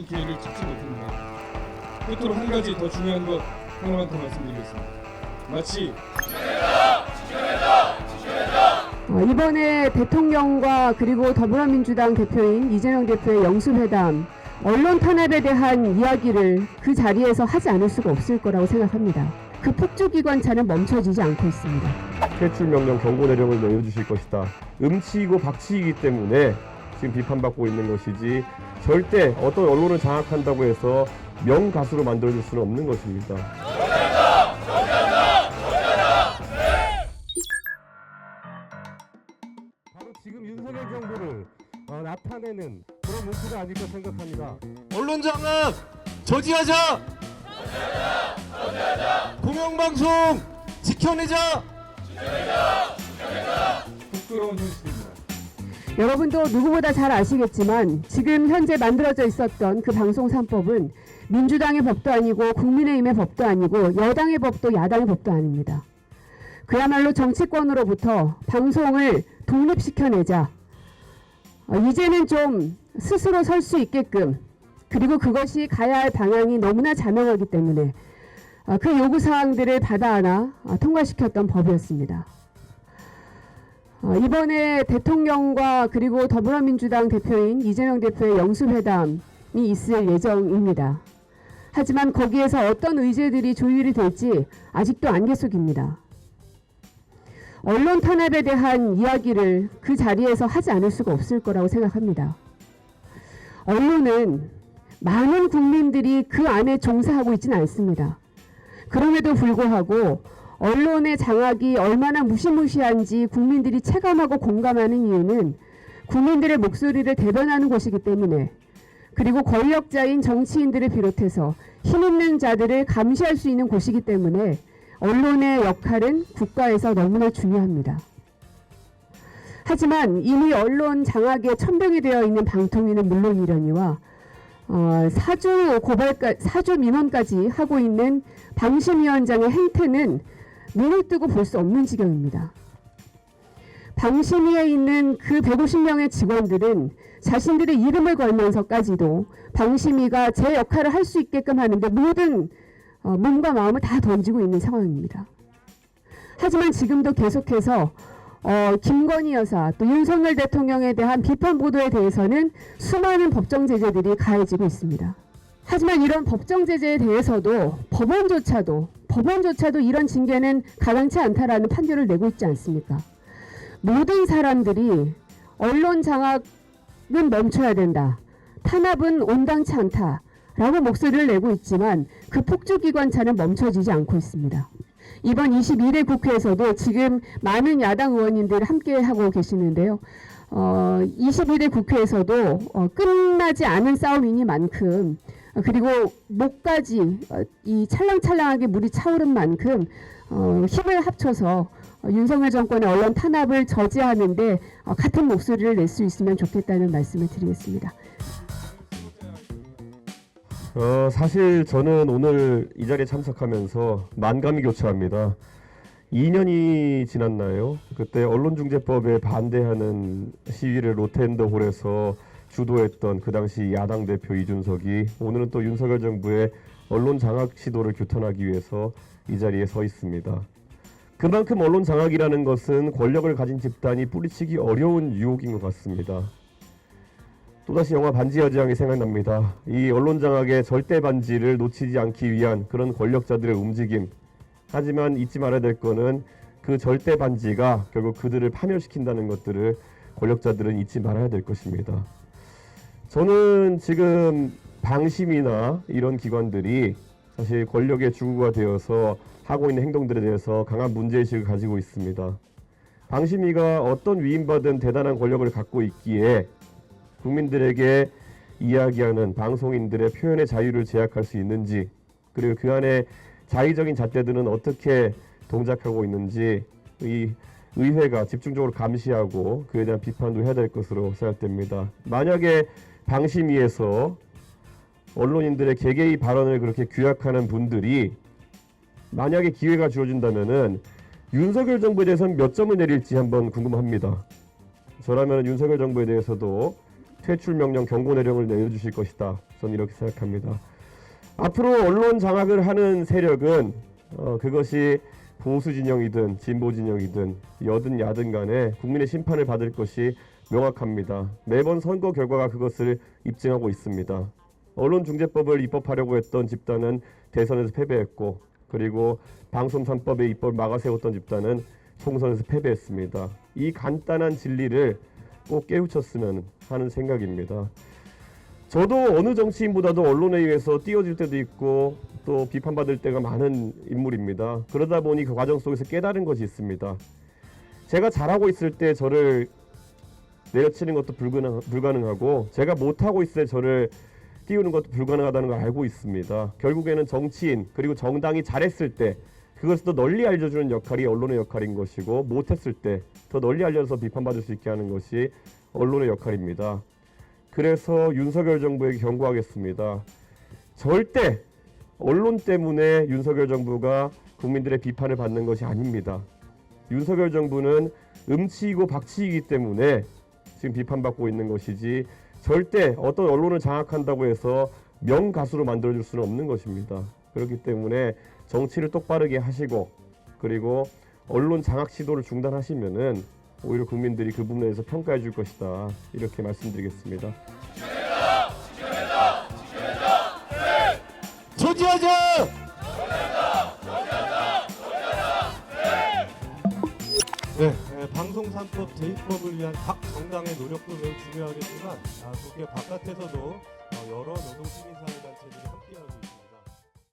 기회를 잡지 못합니다. 끝으로 한 가지 더 중요한 것 하나만 더 말씀드리겠습니다. 마치 어, 이번에 대통령과 그리고 더불어민주당 대표인 이재명 대표의 영수회담, 언론 탄압에 대한 이야기를 그 자리에서 하지 않을 수가 없을 거라고 생각합니다. 그 폭주기관차는 멈춰지지 않고 있습니다. 퇴출 명령 경고 내령을 내려주실 것이다. 음치이고 박치이기 때문에 지금 비판받고 있는 것이지 절대 어떤 언론을 장악한다고 해서 명가수로 만들어줄 수는 없는 것입니다. 바로 지금 윤석열 정부를 어, 나타내는 그런 문구가 아닐까 생각합니다. 언론 장악 저지하자. 공영방송 지켜내자. 부끄러운 현실입니다. 여러분도 누구보다 잘 아시겠지만 지금 현재 만들어져 있었던 그 방송 3법은 민주당의 법도 아니고 국민의힘의 법도 아니고 여당의 법도 야당의 법도 아닙니다. 그야말로 정치권으로부터 방송을 독립시켜내자. 어, 이제는 좀 스스로 설 수 있게끔 그리고 그것이 가야 할 방향이 너무나 자명하기 때문에 어, 그 요구 사항들을 받아 안아 어, 통과시켰던 법이었습니다. 어, 이번에 대통령과 그리고 더불어민주당 대표인 이재명 대표의 영수회담이 있을 예정입니다. 하지만 거기에서 어떤 의제들이 조율이 될지 아직도 안개 속입니다. 언론 탄압에 대한 이야기를 그 자리에서 하지 않을 수가 없을 거라고 생각합니다. 언론은 많은 국민들이 그 안에 종사하고 있지는 않습니다. 그럼에도 불구하고 언론의 장악이 얼마나 무시무시한지 국민들이 체감하고 공감하는 이유는 국민들의 목소리를 대변하는 곳이기 때문에 그리고 권력자인 정치인들을 비롯해서 힘있는 자들을 감시할 수 있는 곳이기 때문에 언론의 역할은 국가에서 너무나 중요합니다. 하지만 이미 언론 장악에 천병이 되어 있는 방통위는 물론이려니와 어, 사주 고발까 사주 민원까지 하고 있는 방심위원장의 행태는 눈을 뜨고 볼 수 없는 지경입니다. 방심위에 있는 그 150명의 직원들은 자신들의 이름을 걸면서까지도 방심위가 제 역할을 할 수 있게끔 하는데 모든 어, 몸과 마음을 다 던지고 있는 상황입니다. 하지만 지금도 계속해서 어, 김건희 여사 또 윤석열 대통령에 대한 비판 보도에 대해서는 수많은 법정 제재들이 가해지고 있습니다. 하지만 이런 법정 제재에 대해서도 법원조차도 법원조차도 이런 징계는 가당치 않다라는 판결을 내고 있지 않습니까? 모든 사람들이 언론 장악은 멈춰야 된다. 탄압은 온당치 않다 라고 목소리를 내고 있지만 그 폭주기관차는 멈춰지지 않고 있습니다. 이번 21대 국회에서도 지금 많은 야당 의원님들 함께 하고 계시는데요. 어, 21대 국회에서도 어, 끝나지 않은 싸움이니만큼 어, 그리고 목까지 어, 이 찰랑찰랑하게 물이 차오른 만큼 어, 힘을 합쳐서 어, 윤석열 정권의 언론 탄압을 저지하는데 어, 같은 목소리를 낼 수 있으면 좋겠다는 말씀을 드리겠습니다. 어, 사실 저는 오늘 이 자리에 참석하면서 만감이 교차합니다. 2년이 지났나요? 그때 언론중재법에 반대하는 시위를 로텐더 홀에서 주도했던 그 당시 야당 대표 이준석이 오늘은 또 윤석열 정부의 언론 장악 시도를 규탄하기 위해서 이 자리에 서 있습니다. 그만큼 언론 장악이라는 것은 권력을 가진 집단이 뿌리치기 어려운 유혹인 것 같습니다. 또다시 영화 반지 여장이 생각납니다. 이 언론 장악의 절대 반지를 놓치지 않기 위한 그런 권력자들의 움직임. 하지만 잊지 말아야 될 거는 그 절대 반지가 결국 그들을 파멸시킨다는 것들을 권력자들은 잊지 말아야 될 것입니다. 저는 지금 방심이나 이런 기관들이 사실 권력의 주구가 되어서 하고 있는 행동들에 대해서 강한 문제의식을 가지고 있습니다. 방심위가 어떤 위임받은 대단한 권력을 갖고 있기에 국민들에게 이야기하는 방송인들의 표현의 자유를 제약할 수 있는지 그리고 그 안에 자의적인 잣대들은 어떻게 동작하고 있는지 이 의회가 집중적으로 감시하고 그에 대한 비판도 해야 될 것으로 생각됩니다. 만약에 방심위에서 언론인들의 개개의 발언을 그렇게 규약하는 분들이 만약에 기회가 주어진다면은 윤석열 정부에 대해서는 몇 점을 내릴지 한번 궁금합니다. 저라면 윤석열 정부에 대해서도 퇴출 명령 경고 내령을 내려주실 것이다. 저는 이렇게 생각합니다. 앞으로 언론 장악을 하는 세력은 어, 그것이 보수 진영이든 진보 진영이든 여든 야든 간에 국민의 심판을 받을 것이 명확합니다. 매번 선거 결과가 그것을 입증하고 있습니다. 언론중재법을 입법하려고 했던 집단은 대선에서 패배했고 그리고 방송 3법의 입법을 막아세웠던 집단은 총선에서 패배했습니다. 이 간단한 진리를 꼭 깨우쳤으면 하는 생각입니다. 저도 어느 정치인보다도 언론에 의해서 띄워질 때도 있고 또 비판받을 때가 많은 인물입니다. 그러다 보니 그 과정 속에서 깨달은 것이 있습니다. 제가 잘하고 있을 때 저를 내려치는 것도 불가능, 불가능하고 제가 못하고 있을 때 저를 띄우는 것도 불가능하다는 걸 알고 있습니다. 결국에는 정치인 그리고 정당이 잘했을 때 그것을 더 널리 알려주는 역할이 언론의 역할인 것이고 못했을 때 더 널리 알려서 비판받을 수 있게 하는 것이 언론의 역할입니다. 그래서 윤석열 정부에게 경고하겠습니다. 절대 언론 때문에 윤석열 정부가 국민들의 비판을 받는 것이 아닙니다. 윤석열 정부는 음치이고 박치이기 때문에 지금 비판받고 있는 것이지 절대 어떤 언론을 장악한다고 해서 명가수로 만들어줄 수는 없는 것입니다. 그렇기 때문에 정치를 똑바르게 하시고 그리고 언론 장악 시도를 중단하시면은 오히려 국민들이 그 부분에 대해서 평가해 줄 것이다. 이렇게 말씀드리겠습니다. 저지하자! 네, 네, 방송 3법 제2법을 위한 각 정당의 노력도 매우 중요하겠지만 아, 국회 바깥에서도 어, 여러 노동 시민사회